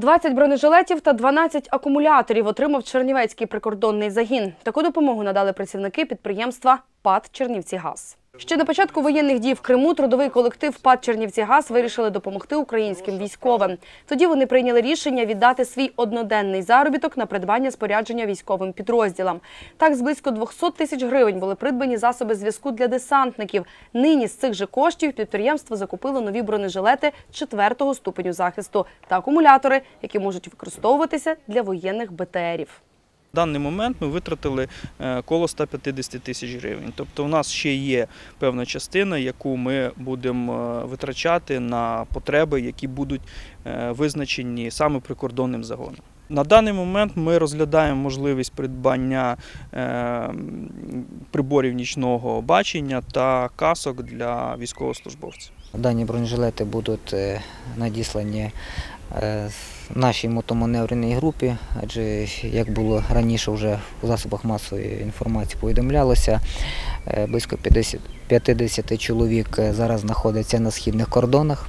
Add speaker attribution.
Speaker 1: 20 бронежилетів та 12 акумуляторів отримав Чернівецький прикордонний загін. Таку допомогу надали працівники підприємства ПАД «Чернівцігаз». Ще на початку воєнних дій в Криму трудовий колектив ПАД «Чернівцігаз» вирішили допомогти українським військовим. Тоді вони прийняли рішення віддати свій одноденний заробіток на придбання спорядження військовим підрозділам. Так, з близько 200 тисяч гривень були придбані засоби зв'язку для десантників. Нині з цих же коштів підприємство закупило нові бронежилети четвертого ступеню захисту та акумулятори, які можуть використовуватися для воєнних БТРів.
Speaker 2: В даний момент ми витратили е, коло 150 тисяч гривень. Тобто у нас ще є певна частина, яку ми будемо е, витрачати на потреби, які будуть е, визначені саме прикордонним загоном. На даний момент ми розглядаємо можливість придбання е, приборів нічного бачення та касок для військовослужбовців.
Speaker 3: Дані бронежилети будуть е, надіслані е, нашій мотоманевреній групі, адже як було раніше вже у засобах масової інформації повідомлялося, близько 50, 50 чоловік зараз знаходяться на східних кордонах.